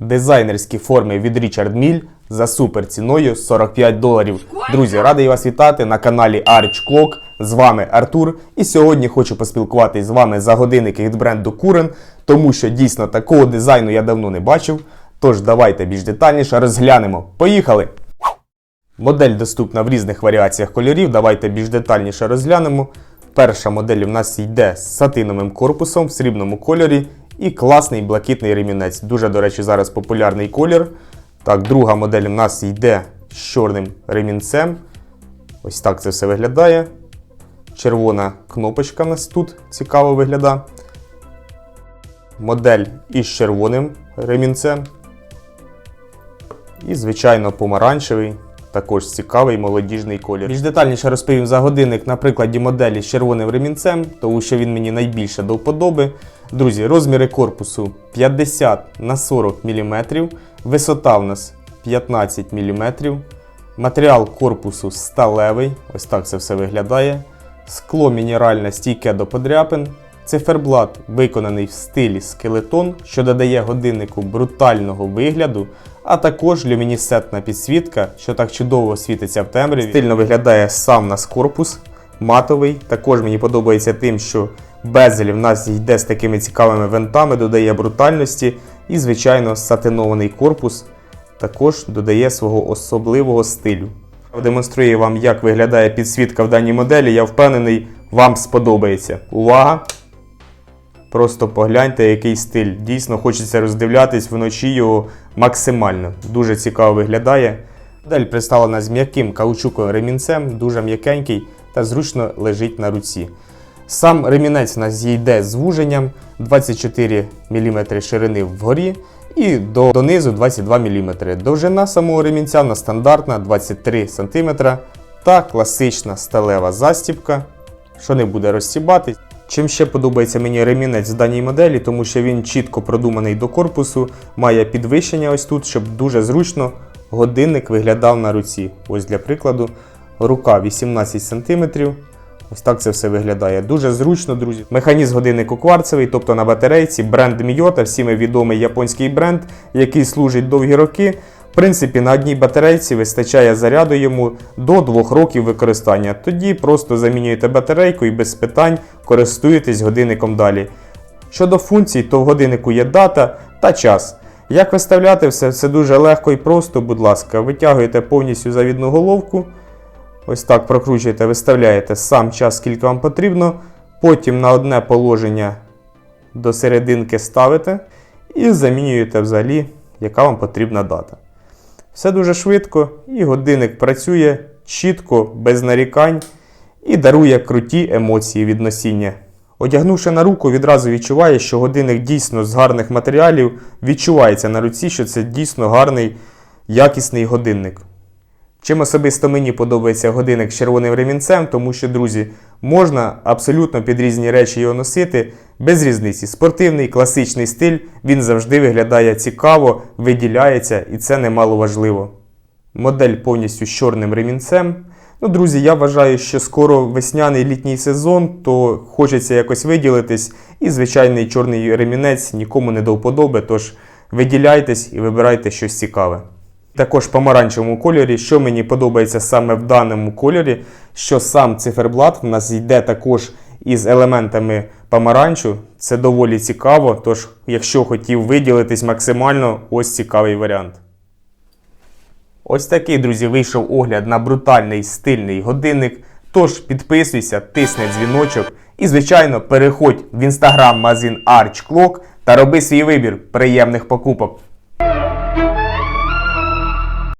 Дизайнерські форми від Richard Mille за супер ціною 45 доларів. Друзі, радий вас вітати на каналі Arch Clock. З вами Артур. І сьогодні хочу поспілкуватись з вами за годинники від бренду Курен, тому що дійсно такого дизайну я давно не бачив. Тож давайте більш детальніше розглянемо. Поїхали! Модель доступна в різних варіаціях кольорів. Давайте більш детальніше розглянемо. Перша модель у нас йде з сатиновим корпусом в срібному кольорі і класний блакитний ремінець. Дуже, до речі, зараз популярний колір. Так, друга модель у нас йде з чорним ремінцем. Ось так це все виглядає. Червона кнопочка у нас тут цікаво виглядає. Модель із червоним ремінцем. І, звичайно, помаранчевий. Також цікавий молодіжний колір. Більш детальніше розповім за годинник на прикладі моделі з червоним ремінцем, тому що він мені найбільше до вподоби. Друзі, розміри корпусу 50 на 40 мм, висота в нас 15 мм, матеріал корпусу сталевий, ось так це все виглядає. Скло мінеральне стійке до подряпин. Циферблат виконаний в стилі скелетон, що додає годиннику брутального вигляду, а також люмінесцентна підсвітка, що так чудово світиться в темряві. Стильно виглядає сам нас корпус, матовий. Також мені подобається тим, що безель в нас йде з такими цікавими винтами, додає брутальності. І, звичайно, сатинований корпус також додає свого особливого стилю. Демонструю вам, як виглядає підсвітка в даній моделі. Я впевнений, вам сподобається. Увага! Просто погляньте, який стиль. Дійсно хочеться роздивлятись вночі його максимально. Дуже цікаво виглядає. Модель представлена з м'яким каучуковим ремінцем, дуже м'якенький та зручно лежить на руці. Сам ремінець у нас йде звуженням 24 мм ширини вгорі і до, донизу 22 мм. Довжина самого ремінця на стандартна 23 см та класична сталева застібка, що не буде розсібатись. Чим ще подобається мені ремінець в даній моделі, тому що він чітко продуманий до корпусу, має підвищення ось тут, щоб дуже зручно годинник виглядав на руці. Ось для прикладу, рука 18 см. Ось так це все виглядає. Дуже зручно, друзі. Механізм годиннику кварцевий, тобто на батарейці, бренд Miyota, всіми відомий японський бренд, який служить довгі роки. В принципі, на одній батарейці вистачає заряду йому до 2 років використання. Тоді просто замінюєте батарейку і без питань користуєтесь годинником далі. Щодо функцій, то в годиннику є дата та час. Як виставляти все, все дуже легко і просто, будь ласка, витягуєте повністю завідну головку. Ось так прокручуєте, виставляєте сам час, скільки вам потрібно. Потім на одне положення до серединки ставите і замінюєте взагалі, яка вам потрібна дата. Все дуже швидко, і годинник працює чітко, без нарікань і дарує круті емоції від носіння. Одягнувши на руку, відразу відчуває, що годинник дійсно з гарних матеріалів відчувається на руці, що це дійсно гарний, якісний годинник. Чим особисто мені подобається годинник з червоним ремінцем, тому що, друзі, можна абсолютно під різні речі його носити без різниці. Спортивний, класичний стиль, він завжди виглядає цікаво, виділяється і це немало важливо. Модель повністю з чорним ремінцем. Ну, друзі, я вважаю, що скоро весняний літній сезон, то хочеться якось виділитись, і звичайний чорний ремінець нікому не до вподоби, тож виділяйтесь і вибирайте щось цікаве. Також в помаранчевому кольорі, що мені подобається саме в даному кольорі, що сам циферблат в нас йде також із елементами помаранчу. Це доволі цікаво. Тож, якщо хотів виділитись максимально, ось цікавий варіант. Ось такий, друзі, вийшов огляд на брутальний стильний годинник. Тож підписуйся, тисни дзвіночок і, звичайно, переходь в інстаграм магазин Arch Clock та роби свій вибір приємних покупок.